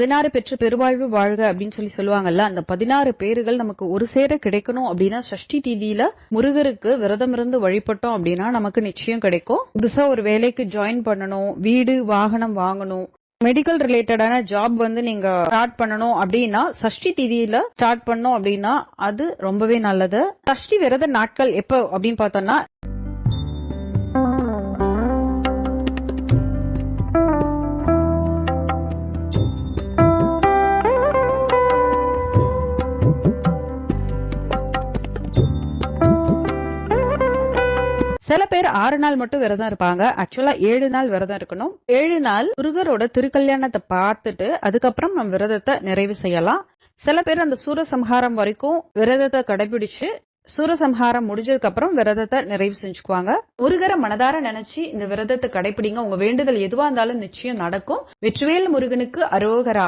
பதினாறு பெற்று பெருவாழ்வு வாழ்க அப்படின்னு சொல்லி சொல்லுவாங்கல்ல அந்த பதினாறு பேர்கள் நமக்கு ஒரு சேர கிடைக்கணும் அப்படின்னா சஷ்டி தீதியில முருகருக்கு விரதம் இருந்து வழிபட்டோம் அப்படின்னா நமக்கு நிச்சயம் கிடைக்கும். புதுசா ஒரு வேலைக்கு ஜாயின் பண்ணணும் வீடு வாகனம் வாங்கணும். மெடிக்கல் ரிலேட்டடான ஜாப் வந்து நீங்க ஸ்டார்ட் பண்ணணும் அப்படின்னா சஷ்டி திதியில ஸ்டார்ட் பண்ணோம் அப்படின்னா அது ரொம்பவே நல்லது. சஷ்டி விரத நாட்கள் எப்போ அப்படின்னு பார்த்தோம்னா சில பேர் ஆறு நாள் மட்டும் விரதம் இருப்பாங்க. ஆக்சுவலா ஏழு நாள் விரதம் இருக்கணும். ஏழு நாள் முருகரோட திருக்கல்யாணத்தை பார்த்துட்டு அதுக்கப்புறம் நம்ம விரதத்தை நிறைவு செய்யலாம். சில பேர் அந்த சூரசம்ஹாரம் வரைக்கும் விரதத்தை கடைபிடிச்சு சூரசம்ஹாரம் முடிஞ்சதுக்கு அப்புறம் விரதத்தை நிறைவு செஞ்சுக்குவாங்க. முருகரை மனதார நினைச்சு இந்த விரதத்தை கடைபிடிங்க. உங்க வேண்டுதல் எதுவா இருந்தாலும் நிச்சயம் நடக்கும். வெற்றிவேல் முருகனுக்கு அரோகரா.